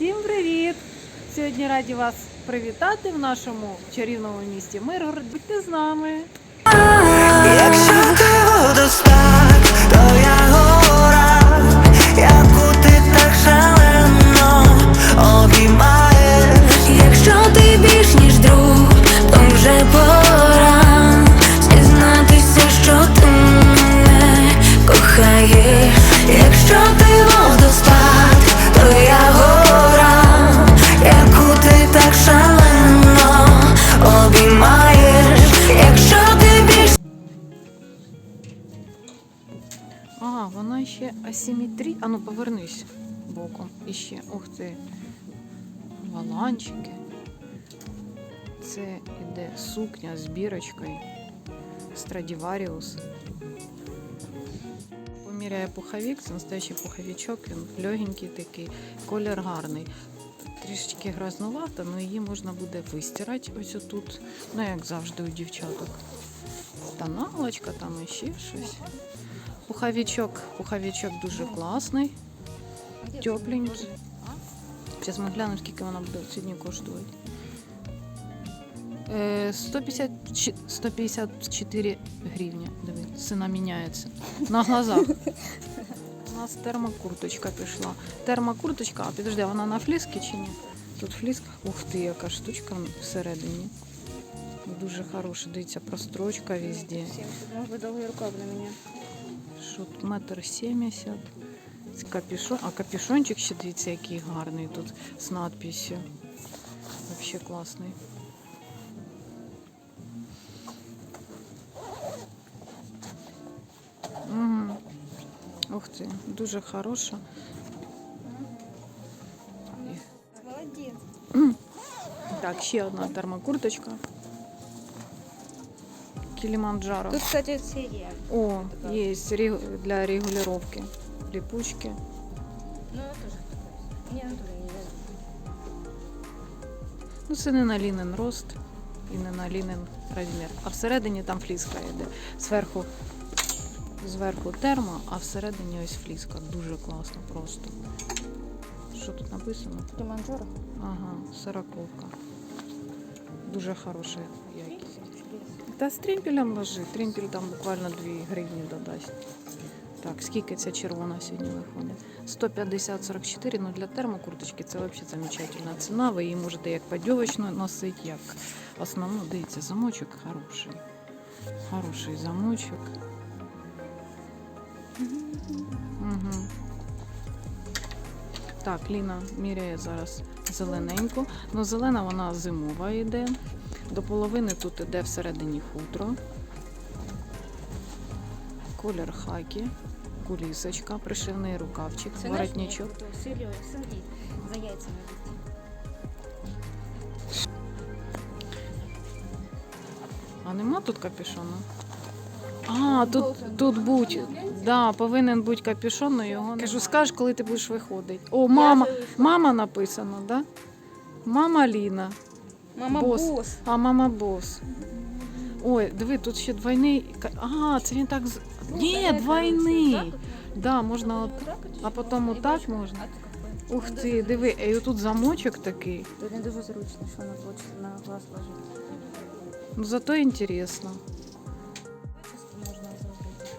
Всім привіт! Сьогодні раді вас привітати в нашому чарівному місті Миргород. Будьте з нами! Якщо ти ще асиметрі. А ну повернись боком. Іще. Ух ти. Валанчики. Це іде сукня з бірочкою. Страдіваріус. Поміряє пуховик, це настоящий пуховичок, він легенький такий, колір гарний. Трішечки грязнувата, але її можна буде вистирати ось отут, ну як завжди у дівчаток. Тоналочка, там іще щось. Пуховичок, пуховичок дуже класний, тепленький. Зараз ми глянемо, скільки вона буде сьогодні коштувати. 150, 154 гривні. Диви, ціна міняється. На глазах. У нас термокурточка пішла. Термокурточка, а підожди, вона на фліскі чи ні? Тут фліска. Ух ти, яка штучка всередині. Дуже хороша, дивіться, прострочка везде. Может быть, долгий рукав на меня. Тут метр сімдесят. Капюшон. А капюшончик ще дивіться, який гарний тут з надписью. Вообще класний. Угу. Ух ти, дуже хороша. Молодец. Так, ще одна термокурточка. Кіліманджаро. Тут, кстати, серия. О, есть ре- для регулировки липучки. Ну, я тоже такой. Не, ну тоже не знаю. Ну, це не на лінен рост і не на лінен розмір. А всередині там фліска йде. Зверху, зверху термо, а всередині ось фліска. Дуже класно просто. Що тут написано? Килиманджаро. Ага, сороковка. Дуже хороша якість. Та з трімпелем ложи. Трімпель там буквально 2 гривні додасть. Так, скільки ця червона сьогодні виходить? 150-44, ну для термокурточки це взагалі замечательна ціна. Ви її можете як подьовочну носити, як основну. Дивіться, замочок хороший. Хороший замочок. Угу. Так, Ліна міряє зараз зелененьку. Ну, зелена вона зимова йде. До половини тут іде всередині хутро. Колір хакі, кулісочка, пришивний рукавчик, воротничок. Сырье, смотри, за яйцами. А нема тут капюшону? А, тут, тут будь. Да, повинен бути капюшон, але його не Кажу, скажеш, коли ти будеш виходити. О, мама, мама написано, да? Мама Ліна. Мама Босс. босс. А мама бос. Ой, диви, тут ще двойний. ка- А, це він так. з- Ні, двойний. Да, можна от. А потім отак можна. Ух ти, диви, і тут замочок такий. Тут не дуже зручно, що на площадь на глаз ложить. Ну зато інтересно. Можна зробити.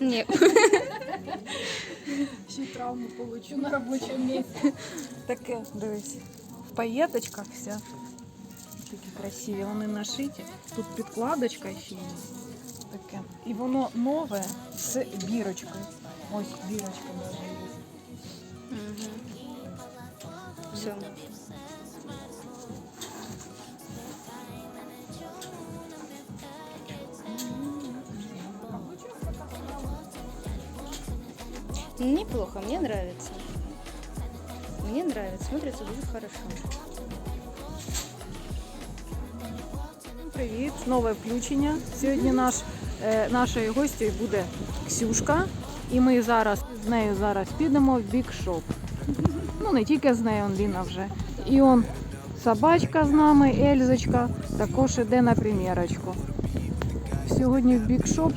Ні, Ще травму получу на робочому місці. Таке, дивись. В паєточках вся. Такі красиві, вони нашиті. Тут підкладочка ще є. Таке. І воно нове з бірочкою. Ось бірочка навіть є. все. Неплохо, мне нравится. Мне нравится, смотрится дуже хорошо. Привіт, нове включення. Сьогодні наш, е, нашою гостю буде Ксюшка, і ми зараз з нею зараз підемо в бікшоп. Ну не тільки з нею, он Ліна вже. І он собачка з нами, Ельзочка, також іде на примірочку. Сьогодні в бікшоп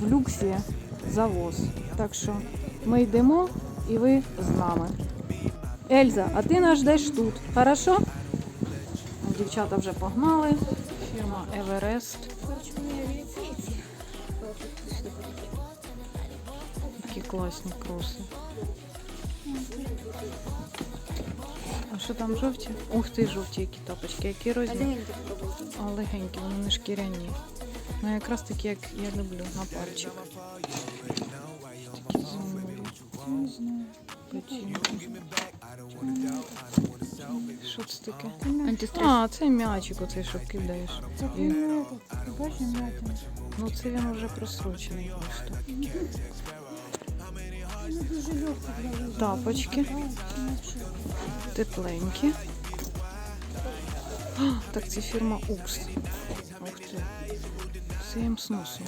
в люксі завоз. Так що ми йдемо і ви з нами. Ельза, а ти нас ждеш тут. Хорошо? Дівчата вже погнали. Фірма Еверест. Такі класні кроси. А що там жовті? Ух ти, жовті які тапочки, які розмір. А легенькі, вони не шкіряні. Ну якраз такі, як я люблю, на пальчик. Зимові. Печінки. Що це таке? Антистрес. А, це м'ячик оцей, що кидаєш. Бачиш, м'ятина. Ну це він вже просрочений просто. Тапочки. Тепленькі. А, так це фірма Укс. Ух ти. Це їм сносу.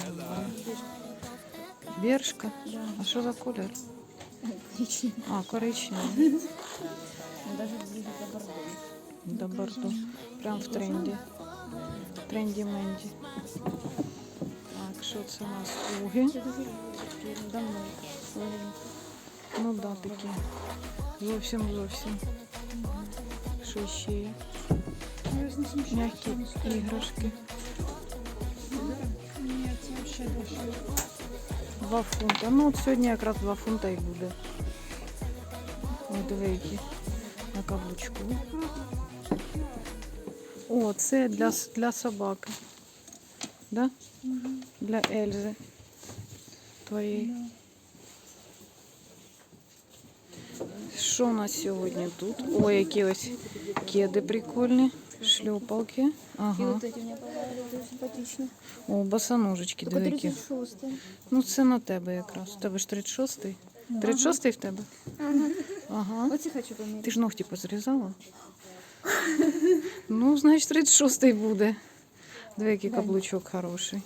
Бершка. А що за колір? Отлично. А, коричневий. Даже ближе до бордо. До бордо. Прям в тренді. В тренді Менді. Так, що це у нас? Уги. Це давно. Ну да, такі. Зовсім зовсім. Що ще є? М'які іграшки. Два фунта. Ну от сьогодні якраз два фунта і буде. Ой, диви, які на каблучку. О, це для, с- для собаки. Да? Для Ельзи. Твоєї. Що у нас сьогодні тут? Ой, які ось кеди прикольні, шлюпалки. И Ага. вот эти мне понравились, дуже симпатичні. О, босоножечки, Только диви які. 36 Ну, це на тебе якраз. У тебе ж 36-й. 36-й в тебе? Ага. Оці хочу поміряти. Ти ж ногті позрізала? Ну, значить, 36-й буде. Диви, який каблучок хороший.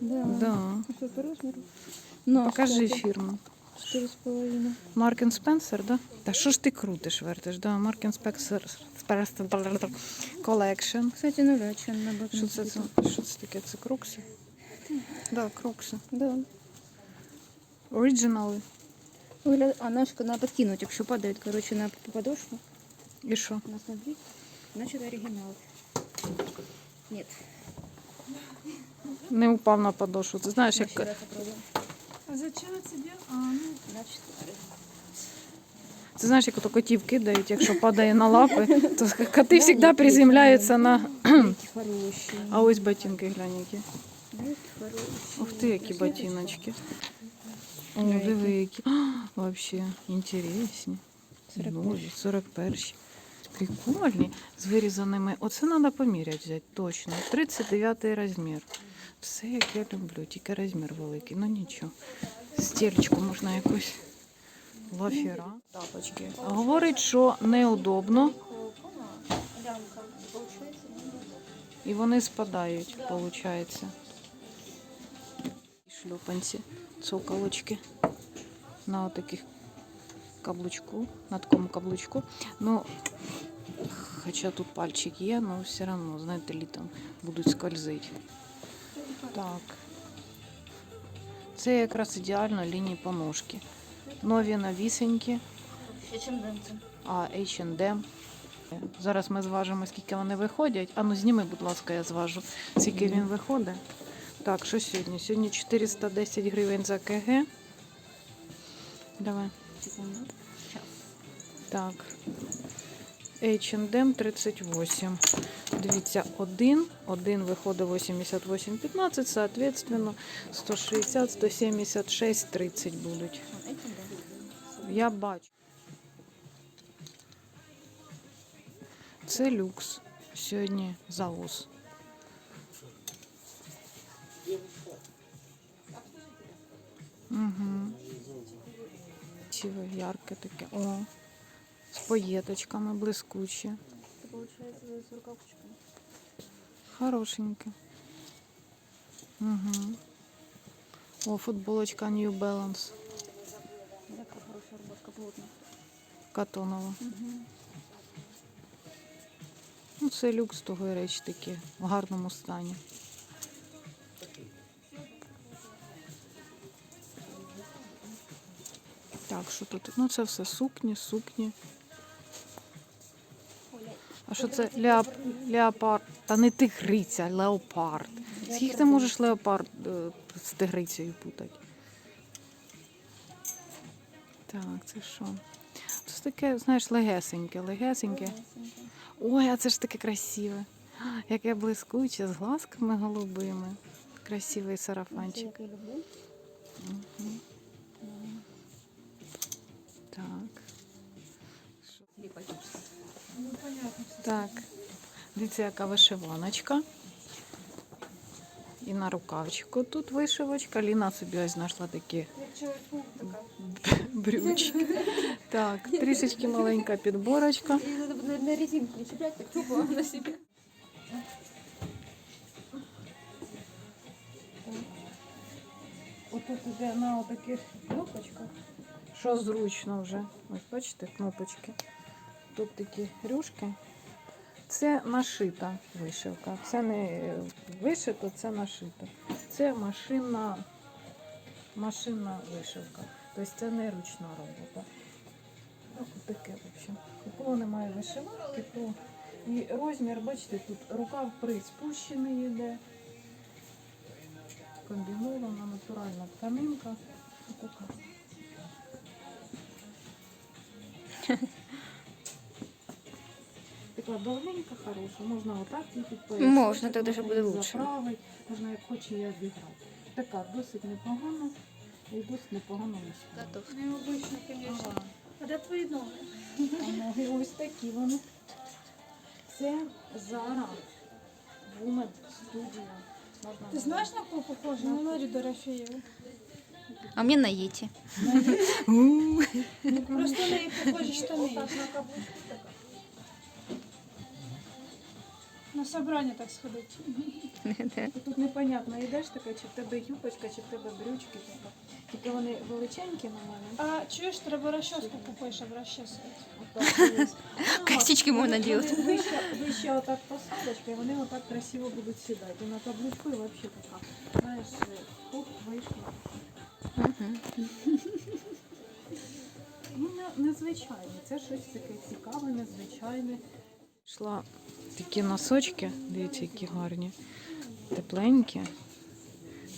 Да. Да. А що по розміру? Ну, Покажи кстати, фірму. 4,5. Маркен Спенсер, да? Та що ж ти крутиш, вертиш? Да, Маркен Спенсер Колекшн. Кстати, нулячен на Що це? Що це таке? Це крокси? Да, крокси. Да. Оригінали. А наш надо подкинуть, якщо падають, короче, на подошву. І що? На смотри. Значит, оригинал. Нет. Не упав на подошву. Ти знаєш, як зачем тебе? А, ну, Значит, Ти знаєш, як ото котів кидають, якщо падає на лапи, то коти завжди приземляються на. А ось ботинки глянь які. Ух ти, які ботиночки. О, диви, які. Вообще, інтересні. 41. Нові, 41. Прикольні. З вирізаними. Оце треба поміряти взяти, точно. 39 розмір. Все, як я люблю, тільки розмір великий. Ну нічого. Стільчку можна якусь лафіра. Тапочки. Говорить, що неудобно. І вони спадають, виходить. Шлюпанці, цоколочки на таких каблучку, на такому каблучку. Ну, хоча тут пальчик є, але все одно, знаєте, літом будуть скользити. Так. Це якраз ідеально лінії по ножки. Нові денцем. а H&M. Зараз ми зважимо, скільки вони виходять. А ну зніми, будь ласка, я зважу, скільки він виходить. Так, що сьогодні? Сьогодні 410 гривень за КГ. Давай. Так. H&M 38. Дивіться, один. Один виходить 88,15, соответственно, 160, 176, 30 будуть. Я бачу. Це люкс. Сьогодні завоз. Угу. Ціве, ярке таке. О, з поєточками блискучі. Це виходить з рукавчиками. Хорошенькі. Угу. О, футболочка New Balance. Така хороша роботка плотна. Катонова. Угу. Ну, Це люкс того і речі такі, в гарному стані. Так, що тут? Ну це все сукні, сукні. А що це Леоп... леопард? Та не тигриця, а леопард. Скільки ти можеш леопард е, з тигрицею путати? Так, це що? Це таке, знаєш, легесеньке, легесеньке. Ой, а це ж таке красиве. Яке блискуче, з глазками голубими. Красивий сарафанчик. Мгм. Так. Так. Дивіться, яка вишиваночка. І на рукавчику тут вишивочка. Ліна собі ось знайшла такі брючки. Так, трішечки маленька підборочка. На, на резинку не чіплять, так тупо на себе. Отут іде на таких кнопочках, що зручно вже. Ось бачите, кнопочки. Тут такі рюшки. Це нашита вишивка. Це не вишито, це нашито. Це машинна, машинна вишивка. Тобто це не ручна робота. От таке, в общем. У кого немає вишиванки, то і розмір, бачите, тут рукав приспущений йде комбінована натуральна тканинка. Отака. Така довгенька, хороша. Можна отак її підпоясати. Можна, тоді ще буде лучше. заправити, Можна як хоче її обіграти. Така досить непогана і досить непогано. Готов. Необычно, конечно. А де твої ноги? А ноги ось такі вони. Це Зара Women Studio. Можна Ти знаєш, на кого похоже? На Ларі Дорофеєву. А мне на Ети. Просто на неї похожі штани. На собрання так сходить. Тут непонятно, йдеш така, чи в тебе юбочка, чи в тебе брючки. Така. Тільки вони величенькі на мене. А чуєш, треба розчоску купиш, щоб розчесувати. Косички можна делать. Вище, вище отак посадочка, і вони отак красиво будуть сідати. І на каблучку і взагалі така. Знаєш, хоп, вийшла. Ну, не- незвичайне. Це щось таке цікаве, незвичайне. Йшла такі носочки, дивіться, які гарні. Тепленькі,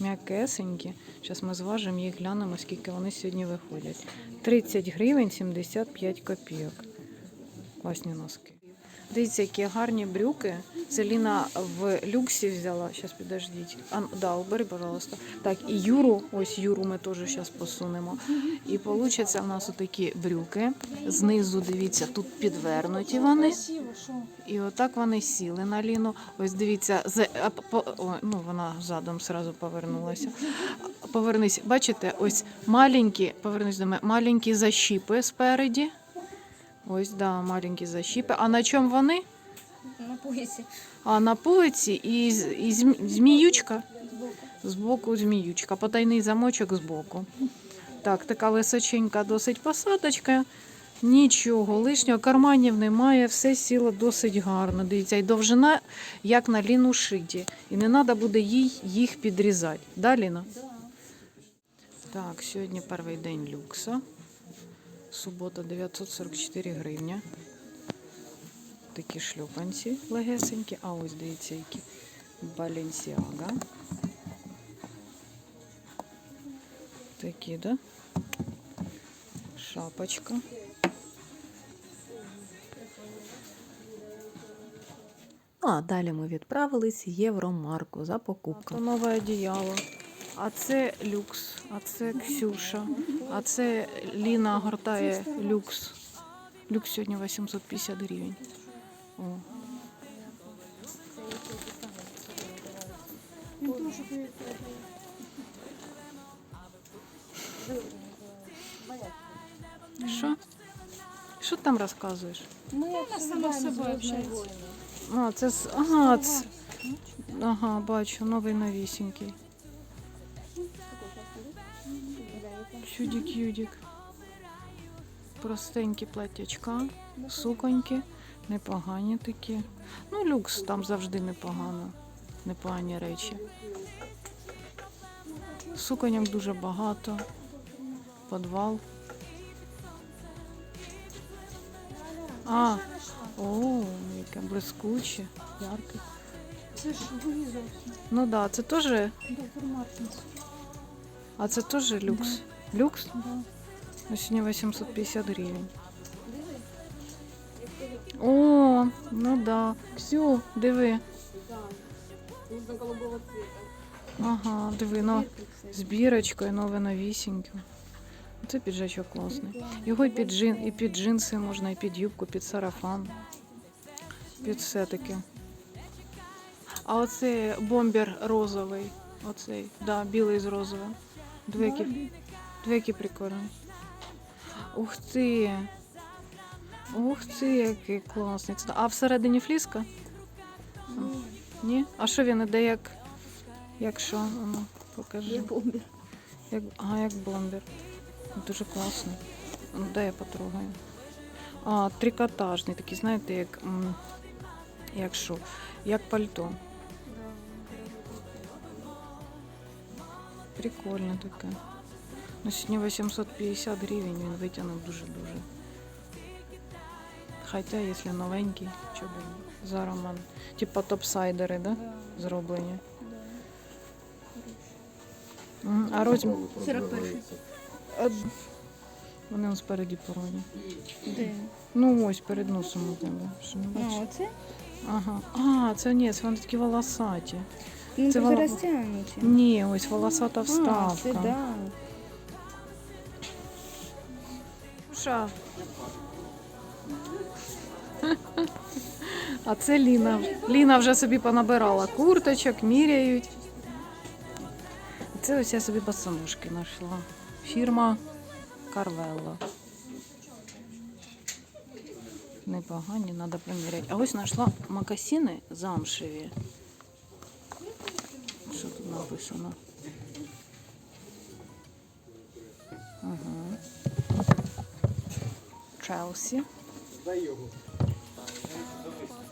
м'якесенькі. Зараз ми зважимо їх, глянемо, скільки вони сьогодні виходять. 30 гривень 75 копійок. Класні носки. Дивіться, які гарні брюки. Це Ліна в люксі взяла. Зараз підождіть. А, да, убери, пожалуйста. Так, і Юру, ось Юру ми теж зараз посунемо. І вийде у нас отакі брюки. Знизу, дивіться, тут підвернуті вони. І отак вони сіли на Ліну. Ось дивіться, з, ну вона задом сразу повернулася. Повернись, бачите, ось маленькі, повернись до мене, маленькі защіпи спереді. Ось, да, маленькі защіпи. А на чому вони? На поясе. А на пояці і, з- і зміючка. Збоку зміючка, потайний замочок збоку. Так, така височенька досить посадочка. Нічого лишнього, карманів немає, все сіло досить гарно. Дивіться, і довжина, як на ліну шиті. І не треба буде їй їх підрізати. Да, Ліна? Так, сьогодні перший день люкса. Субота 944 гривня. Такі шльопанці легесенькі. А ось дивіться, які Balenciaga. Такі, да? Шапочка. Ну, а далі ми відправились в Євромарку за покупками. Це нове одіяло. А це люкс, а це Ксюша, а це Ліна гортає люкс. Люкс сьогодні 850 гривень. О. Що? Що ти там розказуєш? Мы Вона сама з собою общається. А, це з. Ага, це... ага, бачу, новий новісінький. Чудік-юдік. Простенькі платтячка, суконьки, непогані такі. Ну, люкс там завжди непогано. Непогані речі. Суконьок дуже багато. Подвал. А, о, яке блискуче, ярке. Це ж визов. Ну так, да, це теж, а це теж люкс. Люкс? Ну, сьогодні 850 гривень. О, ну да. Ксю, диви. Ага, диви, ну, з бірочкою, нове новісіньке. Це піджачок класний. Його і під, джин, і під джинси можна, і під юбку, під сарафан. Під все таке. А оцей бомбер розовий. Оцей, да, білий з розовим. Диви, який, диви, який прикольний. Ух ти! Ух ти, який класний. А всередині фліска? Ні? А що він іде як. Як що? А Ну, покажи. Я бомбер. Як, ага, як бомбер. Дуже класний. Ну, Дай я потрогаю. А, трикотажний, такий, знаєте, як. Як що? Як пальто. Прикольно таке. Ну, сьогодні 850 гривень він витягнув дуже-дуже. Хоча, якщо новенький, чого б ні. за роман. Типа топсайдери, да? Зроблені. Мгм. А розмір. 41. Вони он спереді породі. Де? Ну ось перед носом у тебе. Що не А, оце? Ага. А, це ні, це вони такі волосаті. Ну, Це це вона-. Ні, ось волосата А, вставка. це да. Ша. А це Ліна. Ліна вже собі понабирала курточок, міряють. Це ось я собі босоножки знайшла. Фірма Карвелла. Непогані, треба приміряти. А ось знайшла макасини замшеві. Що тут написано? Ага. Челсі.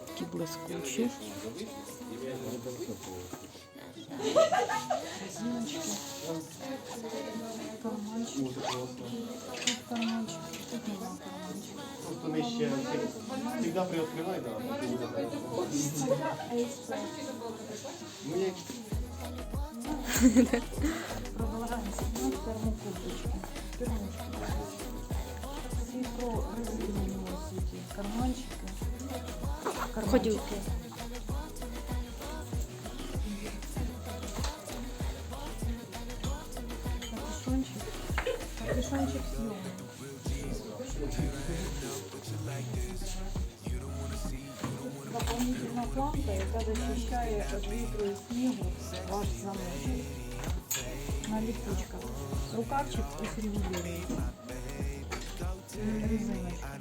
Такі блискучі. Резиночки. Карманчики. Тут карманчик. Тут нема всегда приоткрывай, да. Ну, я Продолжаем снимать термокурточки. Носите. Карманчики. Ходилки. Капюшончик. Капюшончик съемный. Дополнительно планка, яка захищає від вітру і снігу ваш замок. На липучках. Рукавчик ось регулюється. Резиночка.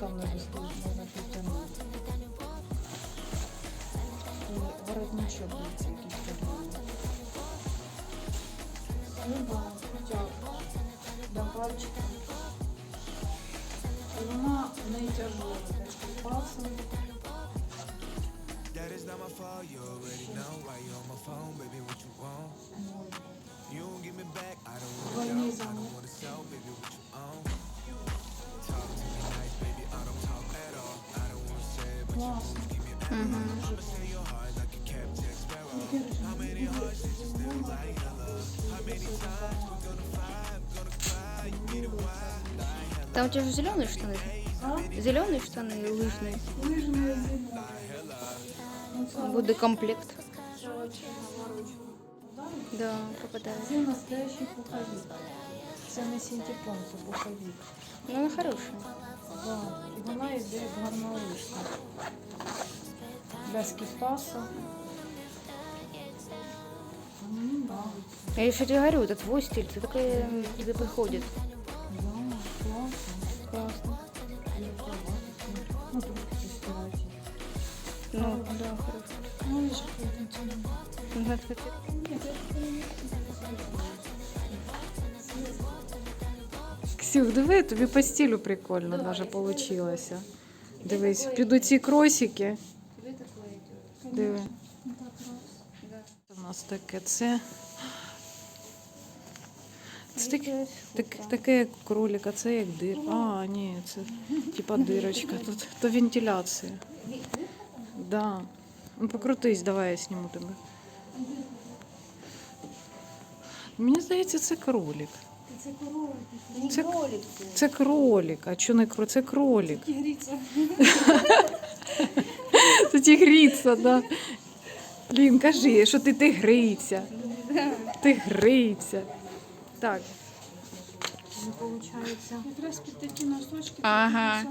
Це як ліском не доступно, можна підтягнути. І воротничок дивіться, якийсь подібний. Люба, хоча до пальчика. І вона не тяжела, так що пасом. Двойний замок. Там у тебя же зеленые штаны. А? Зеленые штаны и лыжные. Лыжные зеленые. Буду комплект. Да, попадаю. Где настоящий пуховик? Це не синтепон, це пуховик. Ну, она хорошая. Да. І вона йде як гарнолишка. Для скіпаса. Мені нравиться. Я еще тебе говорю, это твой стиль, ты такая тебе подходит. Да, класно. Классно. Ну, тут постирайте. Ну, да, хорошо. Ну, Ксюх, диви, тобі по стилю прикольно даже получилося. Дивись, піду ці кросики. Диви. У нас таке це. Це так, так, таке як кролик, а це як дир. А, ні, це типа дирочка. Тут то вентиляція. Да. Ну покрутись, давай я зніму тебе. Мені здається, це кролик. Це корова. Це, це кролик. А що не кролик? Це кролик. Це тигриця, да. Блін, кажи, що ти тигриця. Тигриця. Так. Виходить. Якраз під такі носочки. Ага.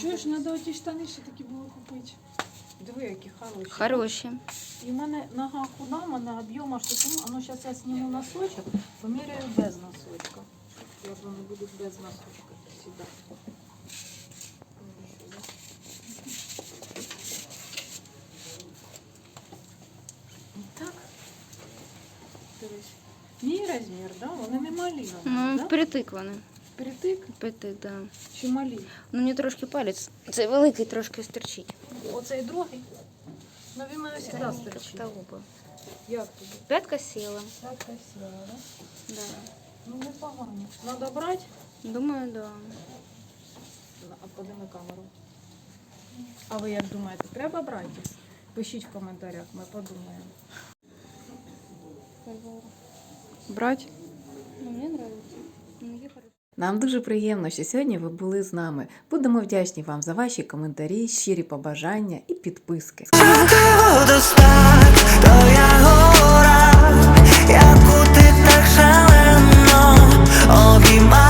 Чуєш, треба оті штани ще такі було купити. Диви, які хороші. Хороші. І в мене нога худа, в мене об'єм аж такому. А ну зараз я зніму носочок, поміряю без носочка. Як вони будуть без носочка сюди. Так. Дивись. Мій розмір, да? Вони не малі. Ну, да? впритик вони. Перетик Впритик, да. чи малі? Ну, мені трошки палець. Цей великий трошки стерчить. Оцей другий. Ну він мене завжди стерчить. Як тобі? П'ятка сіла. Так красиво, да? Да. Ну непогано. Надо брати? Думаю, да. А подими камеру. А ви як думаєте, треба брати? Пишіть в коментарях, ми подумаємо. Брать? Ну, мені подобається. Нам дуже приємно, що сьогодні ви були з нами. Будемо вдячні вам за ваші коментарі, щирі побажання і підписки. Обіймаю